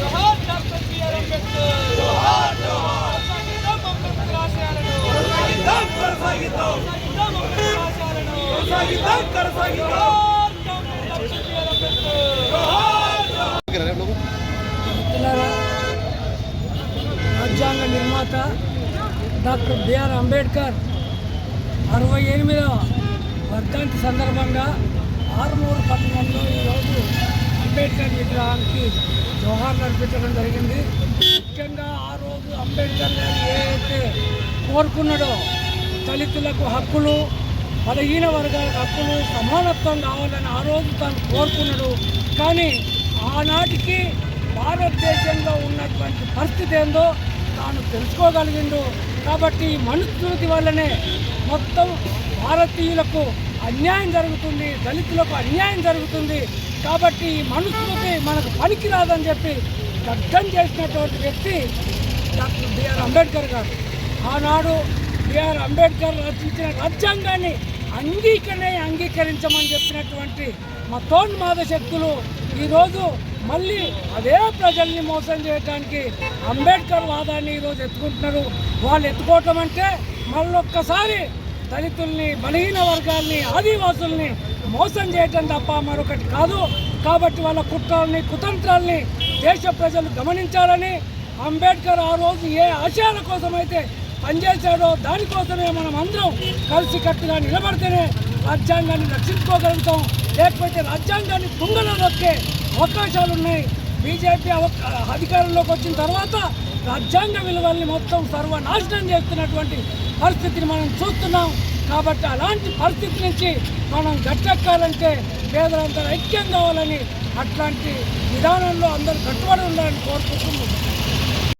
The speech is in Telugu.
జోహార్ డాక్టర్ బిఆర్ అంబేద్కర్ జోహార్ జోహార్ సాగిద్దాం అంబేద్కర్ ఆశయాలను సాగిద్దాం కొనసాగిద్దాం సాగిద్దాం అంబేద్కర్ ఆశయాలను సాగిద్దాం కొనసాగిద్దాం జోహార్ డాక్టర్ బిఆర్ అంబేద్కర్ జోహార్ మిత్రులారా రాజ్యాంగ నిర్మాత డాక్టర్ బిఆర్ అంబేద్కర్ అరవై ఎనిమిదవ వర్ధంతి సందర్భంగా ఆరుమూరు పట్టణంలో ఈరోజు అంబేద్కర్ విగ్రహానికి జోహార్ నడిపించడం జరిగింది. ముఖ్యంగా ఆ రోజు అంబేద్కర్ గారు అయితే కోరుకున్నాడో దళితులకు హక్కులు బలహీన వర్గాలకు హక్కులు సమానత్వం కావాలని ఆ రోజు తాను కోరుకున్నాడు. కానీ ఆనాటికి భారతదేశంలో ఉన్నటువంటి పరిస్థితి ఏందో తాను తెలుసుకోగలిగిండు. కాబట్టి ఈ మనుస్మృతి వల్లనే మొత్తం భారతీయులకు అన్యాయం జరుగుతుంది దళితులకు అన్యాయం జరుగుతుంది. కాబట్టి ఈ మనుస్మృతి మనకు పనికిరాదని చెప్పి దగ్ధం చేసినటువంటి వ్యక్తి డాక్టర్ బిఆర్ అంబేద్కర్ గారు. ఆనాడు బిఆర్ అంబేద్కర్ రచించిన రాజ్యాంగాన్ని అంగీకరణ అంగీకరించమని చెప్పినటువంటి మతోన్మాద శక్తులు ఈరోజు మళ్ళీ అదే ప్రజల్ని మోసం చేయడానికి అంబేద్కర్ వాదాన్ని ఈరోజు ఎత్తుకుంటున్నారు. వాళ్ళు ఎత్తుకోవటం అంటే మళ్ళొక్కసారి దళితుల్ని బలహీన వర్గాల్ని ఆదివాసుల్ని మోసం చేయటం తప్ప మరొకటి కాదు. కాబట్టి వాళ్ళ కుట్రల్ని కుతంత్రాల్ని దేశ ప్రజలు గమనించాలని అంబేద్కర్ ఆ రోజు ఏ ఆశయాల కోసమైతే పనిచేశాడో దానికోసమే మనం అందరం కలిసికట్టుగా నిలబడితేనే రాజ్యాంగాన్ని రక్షించుకోగలుగుతాం. లేకపోతే రాజ్యాంగాన్ని తుంగలో నొక్కే అవకాశాలు ఉన్నాయి. బీజేపీ అధికారంలోకి వచ్చిన తర్వాత రాజ్యాంగ విలువల్ని మొత్తం సర్వనాశనం చేస్తున్నటువంటి పరిస్థితిని మనం చూస్తున్నాం. కాబట్టి అలాంటి పరిస్థితి నుంచి మనం గట్టెక్కాలంటే పేదలంతా ఐక్యం కావాలని అట్లాంటి విధానంలో అందరూ కట్టుబడి ఉండాలని కోరుకుంటున్నాం.